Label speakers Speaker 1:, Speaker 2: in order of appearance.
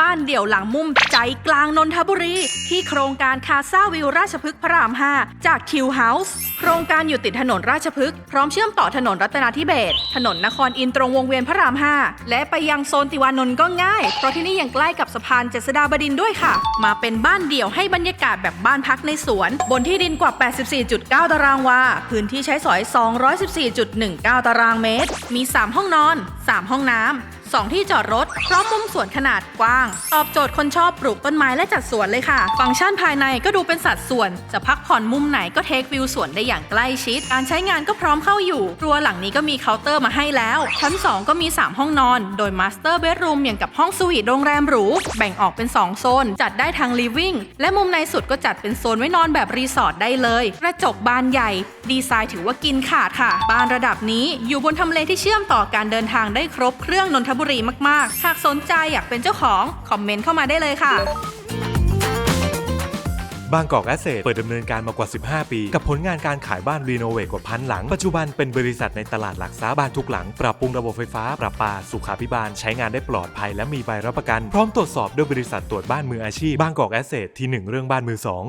Speaker 1: บ้านเดี่ยวหลังมุมใจกลางนนทบุรี ที่โครงการคาซาวิวราชพฤกษ์พระราม 5 จากคิวเฮาส์โครงการอยู่ติดถนนราชพฤกษ์พร้อมเชื่อมต่อถนนรัตนาธิเบศถนนนครอินตรงวงเวียนพระราม 5 และไปยังโซนติวานนท์ก็ง่าย เพราะที่นี่ยังใกล้กับสะพานเจษฎาบดินด้วยค่ะ มาเป็นบ้านเดี่ยวให้บรรยากาศแบบบ้านพักในสวน บนที่ดินกว่า 84.9 ตารางวา พื้นที่ใช้สอย 214.19 ตารางเมตร มี 3 ห้องนอน 3 ห้องน้ำ สองที่จอดรถ พร้อมมุมสวนขนาดกว้าง ตอบโจทย์คนชอบปลูกต้นไม้และจัดสวนเลยค่ะ ฟังก์ชันภายในก็ดูเป็นสัดส่วน จะพักผ่อนมุมไหนก็เทควิวสวนได้อย่างใกล้ชิด การใช้งานก็พร้อมเข้าอยู่ ครัวหลังนี้ก็มีเคาน์เตอร์มาให้แล้ว ชั้น 2 ก็มี 3 ห้องนอน โดยมาสเตอร์เบดรูมอย่างกับห้องสวีทโรงแรมหรู แบ่งออกเป็น 2 โซน จัดได้ทางลิฟวิ่ง และมุมในสุดก็จัดเป็นโซนไว้นอนแบบรีสอร์ทได้เลย กระจกบานใหญ่ ดีไซน์ถือว่ากินขาดค่ะ บ้านระดับนี้อยู่บนทำเลที่เชื่อมต่อการเดินทางได้ครบเครื่องนนทบุรีมากๆ หากสนใจอยากเป็นเจ้าของ คอมเมนต์เข้ามาได้เลยค่ะ
Speaker 2: บางกอกแอสเซทเปิดดำเนินการมากว่า 15 ปี กับผลงานการขายบ้านรีโนเวทกว่าพันหลัง ปัจจุบันเป็นบริษัทในตลาดหลักทรัพย์บ้านทุกหลัง ปรับปรุงระบบไฟฟ้า ประปาสุขาภิบาล ใช้งานได้ปลอดภัยและมีใบรับประกัน พร้อมตรวจสอบด้วยบริษัทตรวจบ้านมืออาชีพบางกอกแอสเซทที่หนึ่งเรื่องบ้านมือสอง